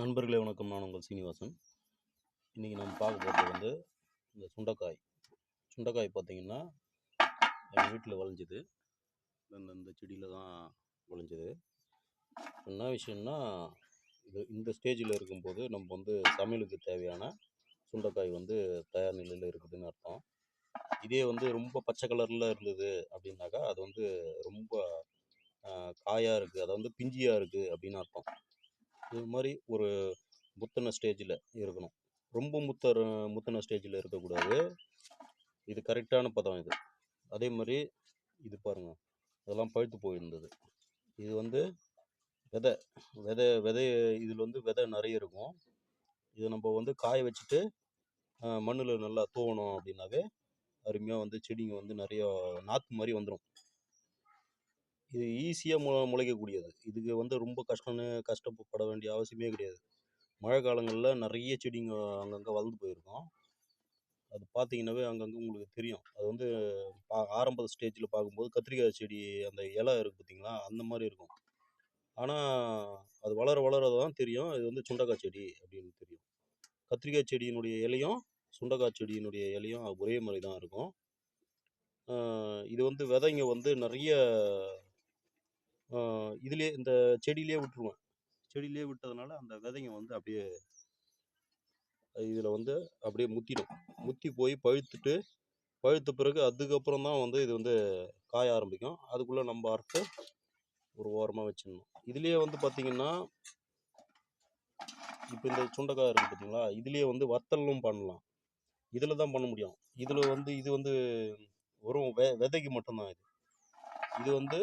நண்பர்களே வணக்கம். நான் உங்கள் சீனிவாசன். இன்றைக்கி நம்ம பார்க்க போகிறது வந்து இந்த சுண்டைக்காய். சுண்டைக்காய் பார்த்தீங்கன்னா எங்கள் வீட்டில் விளைஞ்சிது. இந்த இந்த செடியில் தான் விளைஞ்சிது. என்ன விஷயம்னா இது இந்த ஸ்டேஜில் இருக்கும்போது நம்ம வந்து சமையலுக்கு தேவையான சுண்டைக்காய் வந்து தயார் நிலையில் இருக்குதுன்னு அர்த்தம். இதே வந்து ரொம்ப பச்சை கலரில் இருந்தது அப்படின்னாக்கா அது வந்து ரொம்ப காயாக இருக்குது அதாவது வந்து பிஞ்சியாக இருக்குது அப்படின்னு அர்த்தம். இது மாதிரி ஒரு முத்தின ஸ்டேஜில் இருக்கணும். ரொம்ப முத்த முத்தின ஸ்டேஜில் இருக்கக்கூடாது. இது கரெக்டான பதம் இது. அதே மாதிரி இது பாருங்கள் அதெல்லாம் பழுத்து போயிருந்தது. இது வந்து விதை விதை விதை இதில் வந்து விதை நிறைய இருக்கும். இதை நம்ம வந்து காய வச்சுட்டு மண்ணில் நல்லா தூவணும் அப்படின்னாவே அருமையாக வந்து செடிங்க வந்து நிறையா நாற்று மாதிரி வந்துடும் இது ஈஸியாக மு முளைக்கக்கூடியது. இதுக்கு வந்து ரொம்ப கஷ்டம்னு கஷ்டப்பட வேண்டிய அவசியமே கிடையாது. மழை காலங்களில் நிறைய செடிங்க அங்கங்கே வளர்ந்து போயிருக்கும். அது பார்த்தீங்கன்னாவே அங்கங்கே உங்களுக்கு தெரியும். அது வந்து பா ஆரம்ப ஸ்டேஜில் பார்க்கும்போது கத்திரிக்காய் செடி அந்த இலை இருக்குது பார்த்தீங்களா? அந்த மாதிரி இருக்கும். ஆனால் அது வளர வளர தான் தெரியும். இது வந்து சுண்டக்காய் செடி அப்படின்னு தெரியும். கத்திரிக்காய் செடியினுடைய இலையும் சுண்டக்காய் செடியினுடைய இலையும் ஒரே மாதிரி தான் இருக்கும் இது வந்து விதைங்க வந்து நிறைய இதுலேயே இந்த செடியிலே விட்டுருவேன். செடியிலே விட்டதுனால அந்த விதைங்க வந்து அப்படியே இதில் வந்து அப்படியே முத்திடும். முத்தி போய் பழுத்துட்டு பழுத்த பிறகு அதுக்கப்புறம் தான் வந்து இது வந்து காய ஆரம்பிக்கும். அதுக்குள்ளே நம்ம அறுத்து ஒரு ஓரமாக வச்சிடணும். இதுலேயே வந்து பார்த்திங்கன்னா இப்போ இந்த சுண்டைக்காய் இருக்குது பார்த்தீங்களா? இதுலேயே வந்து வத்தலும் பண்ணலாம். இதில் தான் பண்ண முடியும். இதில் வந்து இது வந்து வெறும் வெ விதைக்கு மட்டும்தான் இது. இது வந்து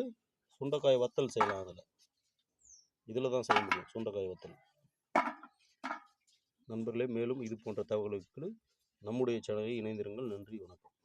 சுண்டைக்காய் வத்தல் செய்யலாம் அதில். இதில் தான் செய்ய முடியும் சுண்டைக்காய் வத்தல். நண்பர்களே மேலும் இது போன்ற தகவல்களுக்கு நம்முடைய சேனலை இணைந்திருங்கள். நன்றி வணக்கம்.